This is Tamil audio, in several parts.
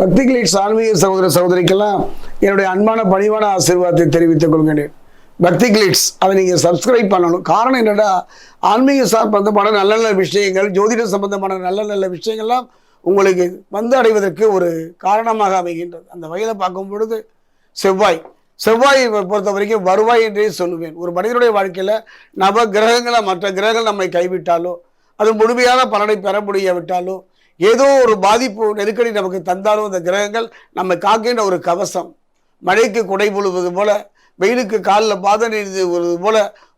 பக்தி கிளீட்ஸ் ஆன்மீக சகோதர சகோதரிக்கெல்லாம் என்னுடைய அன்பான பணிவான ஆசீர்வாதத்தை தெரிவித்துக் கொள்கிறேன் பக்தி கிளிட்ஸ் அதை நீங்கள் சப்ஸ்கிரைப் பண்ணணும். காரணம் என்னென்னா ஆன்மீக சம்பந்தமான நல்ல நல்ல விஷயங்கள் ஜோதிட சம்பந்தமான நல்ல நல்ல விஷயங்கள்லாம் உங்களுக்கு வந்து அடைவதற்கு ஒரு காரணமாக அமைகின்றது. அந்த வகையில் பார்க்கும் பொழுது செவ்வாய். செவ்வாயை பொறுத்த வரைக்கும் வருவாய் என்றே சொல்லுவேன். ஒரு மனிதனுடைய வாழ்க்கையில் நவ கிரகங்களை மற்ற கிரகங்கள் நம்மை கைவிட்டாலோ அது முழுமையான பலனை பெற முடியாவிட்டாலோ ஏதோ ஒரு பாதிப்பு நெருக்கடி நமக்கு தந்தாலும் அந்த கிரகங்கள் நம்மை காக்கின்ற ஒரு கவசம். மழைக்கு குடை பொழுவது போல வெயிலுக்கு காலில் பாதம் எழுதுவது போல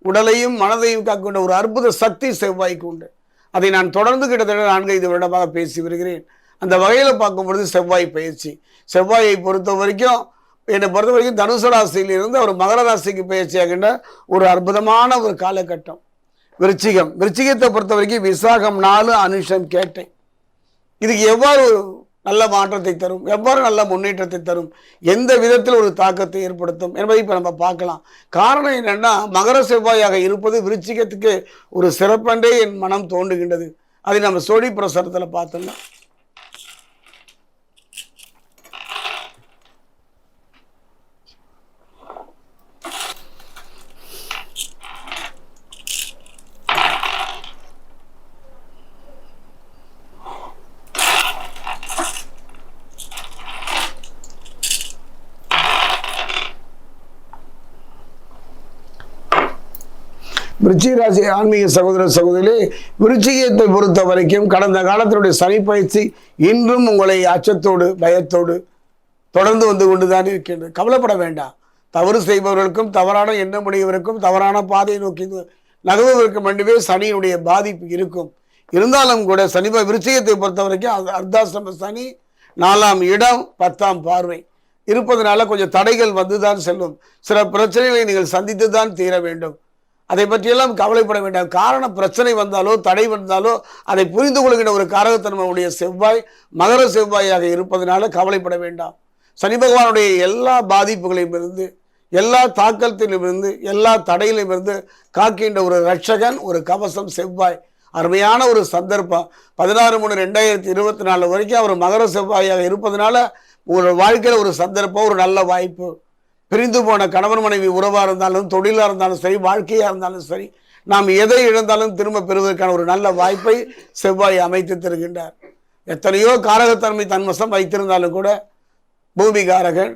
உடலையும் மனதையும் காக்கின்ற ஒரு அற்புத சக்தி செவ்வாய்க்கு உண்டு. அதை நான் தொடர்ந்து கிட்டத்தட்ட நான்கைந்து வருடமாக பேசி வருகிறேன். அந்த வகையில் பார்க்கும் பொழுது செவ்வாய் பயிற்சி. செவ்வாயை பொறுத்த வரைக்கும் என்னை பொறுத்த வரைக்கும் தனுசு ராசியிலிருந்து அவர் மகர ராசிக்கு பயிற்சியாகின்ற ஒரு அற்புதமான ஒரு காலகட்டம். விருச்சிகம். விருச்சிகத்தை பொறுத்த வரைக்கும் விசாகம் நாலு அனுஷம் கேட்டை இதுக்கு எவ்வாறு நல்ல மாற்றத்தை தரும்? எவ்வாறு நல்ல முன்னேற்றத்தை தரும்? எந்த விதத்தில் ஒரு தாக்கத்தை ஏற்படுத்தும் என்பதை இப்போ நம்ம பார்க்கலாம். காரணம் என்னென்னா மகர செவ்வாயாக இருப்பது விருச்சிகத்துக்கு ஒரு சிறப்பென்றே என் மனம் தோன்றுகின்றது. அதை நம்ம சோழி பிரசாரத்தில் பார்த்தோம்னா விருச்சிகராசி ஆன்மீக சகோதர சகோதரிகளே விருச்சிகத்தை பொறுத்த வரைக்கும் கடந்த காலத்தினுடைய சனி பயிற்சி இன்றும் உங்களை அச்சத்தோடு பயத்தோடு தொடர்ந்து வந்து கொண்டுதான் இருக்கின்றது. கவலைப்பட வேண்டாம். தவறு செய்பவர்களுக்கும் தவறான எண்ணமுடையவருக்கும் தவறான பாதையை நோக்கி நகர்வதற்கு மட்டுமே சனியினுடைய பாதிப்பு இருக்கும். இருந்தாலும் கூட சனி விருச்சிகத்தை பொறுத்த வரைக்கும் அர்த்தாசிரம சனி நாலாம் இடம் பத்தாம் பார்வை. இருப்பதனால கொஞ்சம் தடைகள் வந்துதான் செல்லும். சில பிரச்சனைகளை நீங்கள் சந்தித்து தான் தீர வேண்டும். அதை பற்றியெல்லாம் கவலைப்பட வேண்டாம். காரணம் பிரச்சனை வந்தாலோ தடை வந்தாலோ அதை புரிந்து கொள்கின்ற ஒரு காரகத்தன்மையுடைய செவ்வாய் மகர செவ்வாயாக இருப்பதனால கவலைப்பட வேண்டாம். சனி பகவானுடைய எல்லா பாதிப்புகளையும் இருந்து எல்லா தாக்கத்திலுமிருந்து எல்லா தடையிலும் இருந்து காக்கின்ற ஒரு ரட்சகன் ஒரு கவசம் செவ்வாய். அருமையான ஒரு சந்தர்ப்பம். பதினாறு மூணு ரெண்டாயிரத்தி இருபத்தி நாலு வரைக்கும் அவர் மகர செவ்வாயாக இருப்பதனால உங்களோட வாழ்க்கையில் ஒரு சந்தர்ப்பம் ஒரு நல்ல வாய்ப்பு. பிரிந்து போன கணவன் மனைவி உறவாக இருந்தாலும் தொழிலாக இருந்தாலும் சரி வாழ்க்கையாக இருந்தாலும் சரி நாம் எதை இழந்தாலும் திரும்ப பெறுவதற்கான ஒரு நல்ல வாய்ப்பை செவ்வாய் அமைத்து தருகின்றார். எத்தனையோ காரகத்தன்மை தன்வசம் வைத்திருந்தாலும் கூட பூமிகாரகன்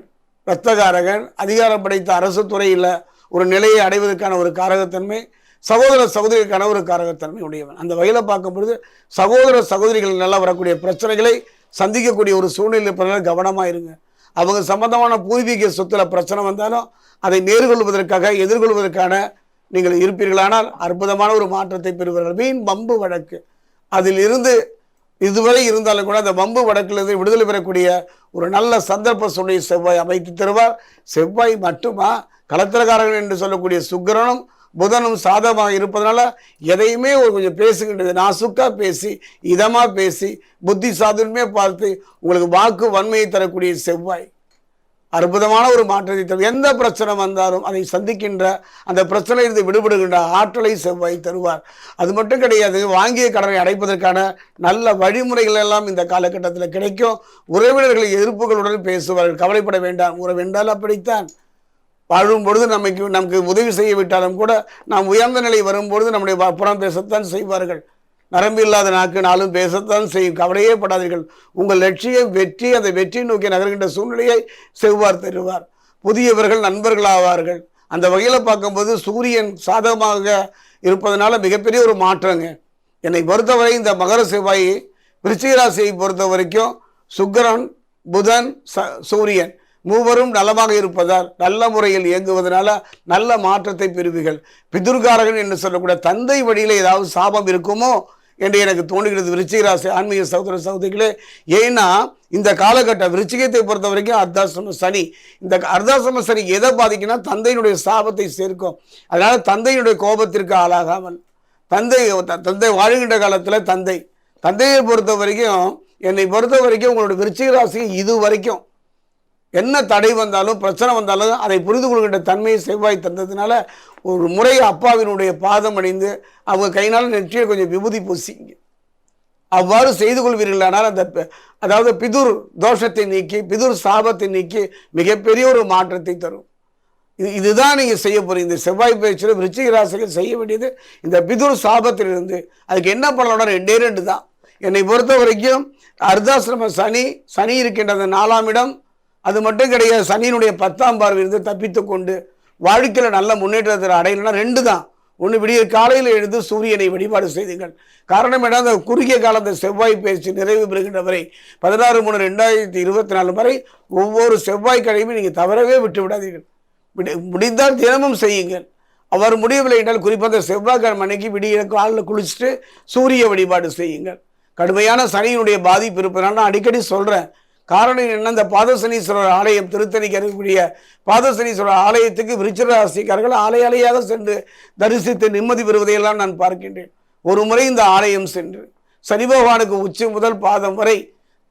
இரத்தகாரகன் அதிகாரம் படைத்த அரசு துறையில் ஒரு நிலையை அடைவதற்கான ஒரு காரகத்தன்மை சகோதர சகோதரிக்கான ஒரு காரகத்தன்மை உடையவன். அந்த வகையில் பார்க்கும் பொழுது சகோதர சகோதரிகள் நல்லா வரக்கூடிய பிரச்சனைகளை சந்திக்கக்கூடிய ஒரு சூழ்நிலை இருப்பதனால கவனமாக இருங்க. அவங்க சம்பந்தமான பூர்வீக சொத்துல பிரச்சனை வந்தாலும் அதை நேர்கொள்வதற்காக எதிர்கொள்வதற்கான நீங்கள் இருப்பீர்களானால் அற்புதமான ஒரு மாற்றத்தை பெறுவீர்கள். மீன் பம்பு வழக்கு. அதில் இருந்து இதுவரை இருந்தாலும் கூட அந்த வம்பு வடக்கிலிருந்து விடுதலை பெறக்கூடிய ஒரு நல்ல சந்தர்ப்ப சூழ்நிலை செவ்வாய் அமைத்து தருவார். செவ்வாய் மட்டுமா? கலத்திரக்காரர்கள் என்று சொல்லக்கூடிய சுக்கிரனும் புதனும் சாதகமாக இருப்பதனால எதையுமே ஒரு கொஞ்சம் பேசுகின்றது. நாசுக்கா பேசி இதமாக பேசி புத்தி சாதுமே பார்த்து உங்களுக்கு வாக்கு வன்மையை தரக்கூடிய செவ்வாய். அற்புதமான ஒரு மாற்றத்தை தரும். எந்த பிரச்சனை வந்தாலும் அதை சந்திக்கின்ற அந்த பிரச்சனையிலிருந்து விடுபடுகின்ற ஆற்றலை செவ்வாய் தருவார். அது மட்டும் கிடையாது வாங்கிய கடனை அடைப்பதற்கான நல்ல வழிமுறைகள் எல்லாம் இந்த காலகட்டத்தில் கிடைக்கும். உறவினர்களை எதிர்ப்புகளுடன் பேசுவார்கள். கவலைப்பட வேண்டாம். உறவென்றால் அப்படித்தான். வாழும் பொழுது நமக்கு நமக்கு உதவி செய்ய விட்டாலும் கூட நாம் உயர்ந்த நிலை வரும்பொழுது நம்முடைய புறம் பேசத்தான் செய்வார்கள். நரம்பு இல்லாத நாக்கு நாளும் பேசத்தான் செய்யும். கவலையே படாதீர்கள். உங்கள் லட்சியம் வெற்றி அந்த வெற்றி நோக்கி நகர்கின்ற சூழ்நிலையை செவ்வார் தருவார். புதியவர்கள் நண்பர்களாவார்கள். அந்த வகையில் பார்க்கும்போது சூரியன் சாதகமாக இருப்பதனால மிகப்பெரிய ஒரு மாற்றங்க. என்னை பொறுத்தவரை இந்த மகர செவ்வாய் விருச்சிகராசியை பொறுத்த வரைக்கும் சுக்கரன் புதன் ச சூரியன். மூவரும் நலமாக இருப்பதால் நல்ல முறையில் இயங்குவதனால நல்ல மாற்றத்தை பெறுவீர்கள். பிதுர்காரகன் என்று சொல்லக்கூடிய தந்தை வழியில் ஏதாவது சாபம் இருக்குமோ என்று எனக்கு தோணுகிறது விருச்சிகராசி ஆன்மீக சகோதர சகோதரிகளே ஏன்னா இந்த காலகட்ட விருச்சிகத்தை பொறுத்த வரைக்கும் அர்த்தாசிரம சனி. இந்த அர்த்தாசிரம சனி எதை பாதிக்குன்னா தந்தையினுடைய சாபத்தை சேர்க்கும். அதனால் தந்தையினுடைய கோபத்திற்கு ஆளாகாமல் தந்தை தந்தை வாழ்கின்ற காலத்தில் தந்தை. தந்தையை பொறுத்த வரைக்கும் என்னை பொறுத்த வரைக்கும் உங்களோட விருச்சிகராசி இது வரைக்கும் என்ன தடை வந்தாலும் பிரச்சனை வந்தாலும் அதை புரிந்து கொள்கின்ற தன்மையை செவ்வாய் தந்ததுனால ஒரு முறை அப்பாவினுடைய பாதம் அணிந்து அவங்க கையினால் நெற்றியை கொஞ்சம் விபூதி பூசிங்க அவ்வாறு செய்து கொள்வீர்களானால் அந்த அதாவது பிதுர் தோஷத்தை நீக்கி பிதுர் சாபத்தை நீக்கி மிகப்பெரிய ஒரு மாற்றத்தை தரும். இது இதுதான் நீங்கள் செய்ய போகிறீங்க இந்த செவ்வாய் பயிற்சியில் விருச்சிக ராசிகள் செய்ய வேண்டியது இந்த பிதுர் சாபத்திலிருந்து. அதுக்கு என்ன பண்ணலாம் ரெண்டே ரெண்டு தான். என்னை பொறுத்த வரைக்கும் அர்தாசிரம சனி சனி இருக்கின்ற அந்த நாலாம் இடம் அது மட்டும் கிடையாது சனியினுடைய பத்தாம் பார்வையிலிருந்து தப்பித்து கொண்டு வாழ்க்கையில் நல்ல முன்னேற்றத்தை அடையணும்னா ரெண்டு தான். ஒன்று விடிய காலையில் எழுந்து சூரியனை வழிபாடு செய்துங்கள். காரணம் என்ன அந்த குறுகிய காலத்தை செவ்வாய் பேச்சு நிறைவு பெறுகின்ற வரை பதினாறு மூணு ரெண்டாயிரத்தி இருபத்தி நாலு வரை ஒவ்வொரு செவ்வாய்க்கிழமையும் நீங்கள் தவறவே விட்டு விடாதீர்கள். முடிந்தால் தினமும் செய்யுங்கள். அவர் முடியவில்லை என்றால் குறிப்பாக செவ்வாய்க்கிழமை அன்னைக்கு விடிய காலில் குளிச்சுட்டு சூரிய வழிபாடு செய்யுங்கள். கடுமையான சனியினுடைய பாதிப்பு இருப்பதனால நான் அடிக்கடி சொல்கிறேன் காரணம் என்ன இந்த பாதசனீஸ்வரர் ஆலயம் திருத்தணிக்கு இருக்கக்கூடிய பாதசனீஸ்வரர் ஆலயத்துக்கு விருச்சராசிக்காரர்கள் ஆலய ஆலையாக சென்று தரிசித்து நிம்மதி பெறுவதையெல்லாம் நான் பார்க்கின்றேன். ஒரு முறை இந்த ஆலயம் சென்று சனி பகவானுக்கு உச்சி முதல் பாதம் வரை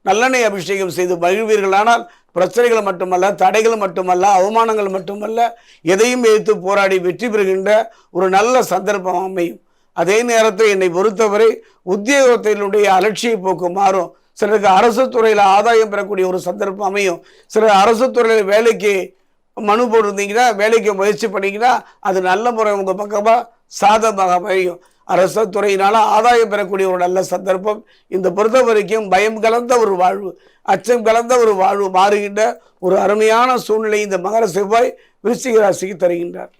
நல்லெண்ணெய் அபிஷேகம் செய்து மகிழ்வீர்களானால் பிரச்சனைகள் மட்டுமல்ல தடைகள் மட்டுமல்ல அவமானங்கள் மட்டுமல்ல எதையும் எதிர்த்து போராடி வெற்றி பெறுகின்ற ஒரு நல்ல சந்தர்ப்பம் அமையும். அதே நேரத்தில் என்னை பொறுத்தவரை உத்தியோகத்தினுடைய அலட்சியை போக்கு மாறும். சிலருக்கு அரசு துறையில் ஆதாயம் பெறக்கூடிய ஒரு சந்தர்ப்பம் அமையும். சிலர் அரசு துறையில் வேலைக்கு மனு போட்டிருந்தீங்கன்னா வேலைக்கு முயற்சி பண்ணிங்கன்னா அது நல்ல முறை உங்கள் பக்கமாக சாதகமாக அமையும். அரசு துறையினால் ஆதாயம் பெறக்கூடிய ஒரு நல்ல சந்தர்ப்பம். இந்த பொறுத்த வரைக்கும் பயம் கலந்த ஒரு வாழ்வு அச்சம் கலந்த ஒரு வாழ்வு மாறுகின்ற ஒரு அருமையான சூழ்நிலை இந்த மகர செவ்வாய் விருச்சிக ராசிக்கு தருகின்றார்.